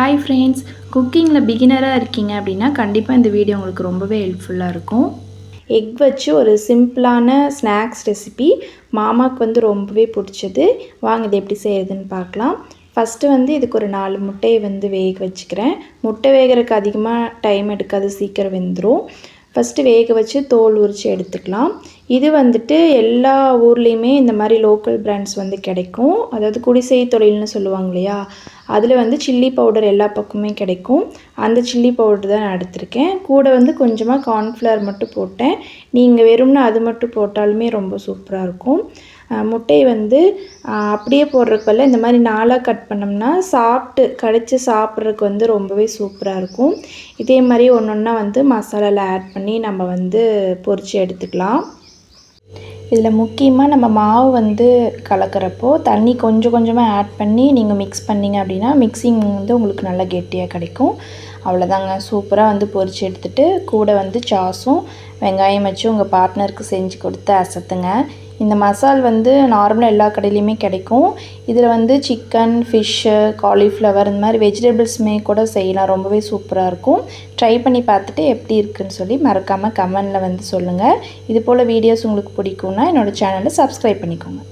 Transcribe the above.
Hi friends குக்கிங்கில் பிகினராக இருக்கீங்க அப்படின்னா கண்டிப்பாக இந்த வீடியோ உங்களுக்கு ரொம்பவே ஹெல்ப்ஃபுல்லாக இருக்கும். எக் வச்சு ஒரு சிம்பிளான ஸ்நாக்ஸ் ரெசிபி மாமாவுக்கு வந்து ரொம்பவே பிடிச்சது. வாங்க இது எப்படி செய்கிறதுன்னு பார்க்கலாம். ஃபஸ்ட்டு வந்து இதுக்கு ஒரு நாலு முட்டையை வந்து வேக வச்சுக்கிறேன். முட்டை வேகிறதுக்கு அதிகமாக டைம் எடுக்காது சீக்கிரம் வெந்துடும் ஃபஸ்ட்டு வேக வச்சு தோல் உரித்து எடுத்துக்கலாம். இது வந்துட்டு எல்லா ஊர்லேயுமே இந்த மாதிரி லோக்கல் பிராண்ட்ஸ் வந்து கிடைக்கும். அதாவது குடிசை தொழில்னு சொல்லுவாங்க இல்லையா? அதில் வந்து சில்லி பவுடர் எல்லா பக்கமே கிடைக்கும். அந்த சில்லி பவுடர் தான் நான் எடுத்திருக்கேன். கூட வந்து கொஞ்சமாக கார்ன்ஃப்ளவர் மட்டும் போட்டேன். நீங்கள் வெறும்னா அது மட்டும் போட்டாலுமே ரொம்ப சூப்பராக இருக்கும். முட்டையை வந்து அப்படியே போடுறதுக்கு இந்த மாதிரி நாளாக கட் பண்ணோம்னா சாப்பிட்டு கடித்து சாப்பிட்றதுக்கு வந்து ரொம்பவே சூப்பராக இருக்கும். இதே மாதிரி ஒன்று ஒன்றா வந்து மசாலாவில் ஆட் பண்ணி நம்ம வந்து பொரித்து எடுத்துக்கலாம். இதில் முக்கியமாக நம்ம மாவு வந்து கலக்கிறப்போ தண்ணி கொஞ்சம் கொஞ்சமாக ஆட் பண்ணி நீங்கள் மிக்ஸ் பண்ணிங்க அப்படின்னா மிக்சிங் வந்து உங்களுக்கு நல்லா கெட்டியாக கிடைக்கும். அவ்வளோதாங்க சூப்பராக வந்து பொரித்து எடுத்துகிட்டு கூட வந்து சாஸும் வெங்காயம் வச்சு உங்கள் பார்ட்னருக்கு செஞ்சு கொடுத்து அசத்துங்க. இந்த மசால் வந்து நார்மலாக எல்லா கடையிலையுமே கிடைக்கும். இதில் வந்து சிக்கன் ஃபிஷ்ஷு காலிஃப்ளவர் இந்த மாதிரி வெஜிடபிள்ஸுமே கூட செய்யலாம். ரொம்பவே சூப்பராக இருக்கும். ட்ரை பண்ணி பார்த்துட்டு எப்படி இருக்குன்னு சொல்லி மறக்காமல் கமெண்டில் வந்து சொல்லுங்கள் இது போல் வீடியோஸ் உங்களுக்கு பிடிக்கும்னா என்னோடய சேனலை சப்ஸ்கிரைப் பண்ணிக்கோங்க.